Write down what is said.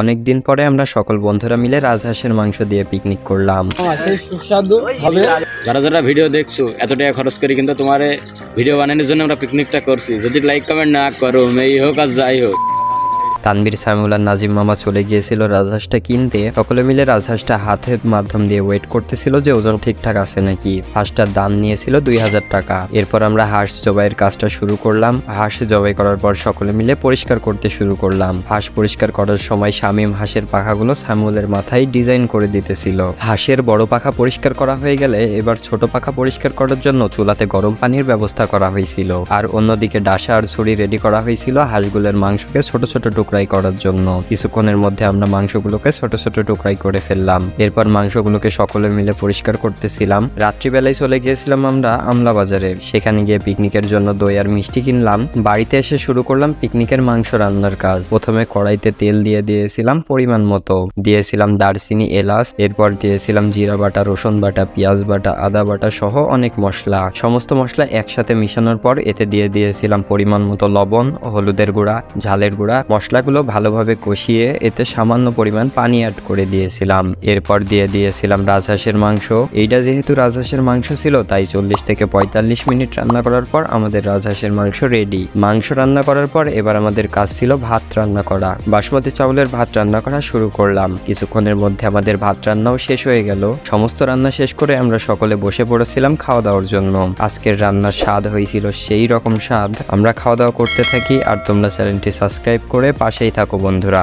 অনেকদিন পরে আমরা সকল বন্ধুরা মিলে রাজহাঁসের মাংস দিয়ে পিকনিক করলাম। হবে যারা যারা ভিডিও দেখছ এত টাকা খরচ করি কিন্তু তোমার ভিডিও বানানোর জন্য আমরা পিকনিকটা করছি। যদি লাইক কমেন্ট না করো এই হোক আর যাই হোক। তানবীর, সামিউল্লাহ, নাজিম, মামা চলে গিয়েছিল রাজহাঁসটা কিনতে। সকলে মিলে রাজহাঁসটা হাতের মাধ্যম দিয়ে ওয়েট করতেছিল যে ওজন ঠিকঠাক আছে নাকি। হাঁসটার দাম নিয়েছিল দুই হাজার টাকা। এরপর আমরা হাঁস জবাইয়ের কাজটা শুরু করলাম। হাঁস জবাই করার পর সকলে মিলে পরিষ্কার করতে শুরু করলাম। হাঁস পরিষ্কার করার সময় শামীম হাঁসের পাখাগুলো সামিউলের মাথায় ডিজাইন করে দিতেছিল। হাঁসের বড় পাখা পরিষ্কার করা হয়ে গেলে এবার ছোট পাখা পরিষ্কার করার জন্য চুলাতে গরম পানির ব্যবস্থা করা হয়েছিল। আর অন্যদিকে ডাসা আর ছুরি রেডি করা হয়েছিল। হাঁসগুলোর মাংসকে ছোট ছোট টুকরাই করার জন্য। কিছুক্ষণের মধ্যে আমরা মাংসগুলোকে ছোট ছোট টুকরাই করে ফেললাম। এরপর মাংসগুলোকে সকলে মিলে পরিষ্কার করতেছিলাম। রাত্রিবেলায় চলে গিয়েছিলাম আমরা আমলা বাজারে সেখানে গিয়ে পিকনিকের জন্য দই আর মিষ্টি কিনলাম। বাড়িতে এসে শুরু করলাম পিকনিকের মাংস রান্নার কাজ। প্রথমে কড়াইতে তেল দিয়ে দিয়েছিলাম পরিমাণ মতো। দিয়েছিলাম দারচিনি, এলাচ। এরপর দিয়েছিলাম জিরা বাটা, রসুন বাটা, পেঁয়াজ বাটা, আদা বাটা সহ অনেক মশলা। সমস্ত মশলা একসাথে মিশানোর পর এতে দিয়ে দিয়েছিলাম পরিমাণ মতো লবণ, হলুদের গুঁড়া, ঝালের গুঁড়া মশলাগুলো ভালোভাবে কষিয়ে এতে সামান্য পরিমাণ পানি অ্যাড করে দিয়েছিলাম। এরপর দিয়ে দিয়েছিলাম রাজহাঁসের মাংস। এইটা যেহেতু রাজহাঁসের মাংস ছিল, তাই চল্লিশ থেকে পঁয়তাল্লিশ মিনিট রান্না করার পর আমাদের রাজহাঁসের মাংস রেডি মাংস রান্না করার পর এবার আমাদের কাজ ছিল ভাত রান্না করা। বাসমতি চাউলের ভাত রান্না করা শুরু করলাম। কিছুক্ষণের মধ্যে আমাদের ভাত রান্নাও শেষ হয়ে গেল। সমস্ত রান্না শেষ করে আমরা সকলে বসে পড়েছিলাম খাওয়া দাওয়ার জন্য। আজকের রান্নার স্বাদ হয়েছিল সেই রকম স্বাদ। আমরা খাওয়া দাওয়া করতে থাকি আর তোমরা চ্যানেলটি সাবস্ক্রাইব করে পাশেই থাকো বন্ধুরা।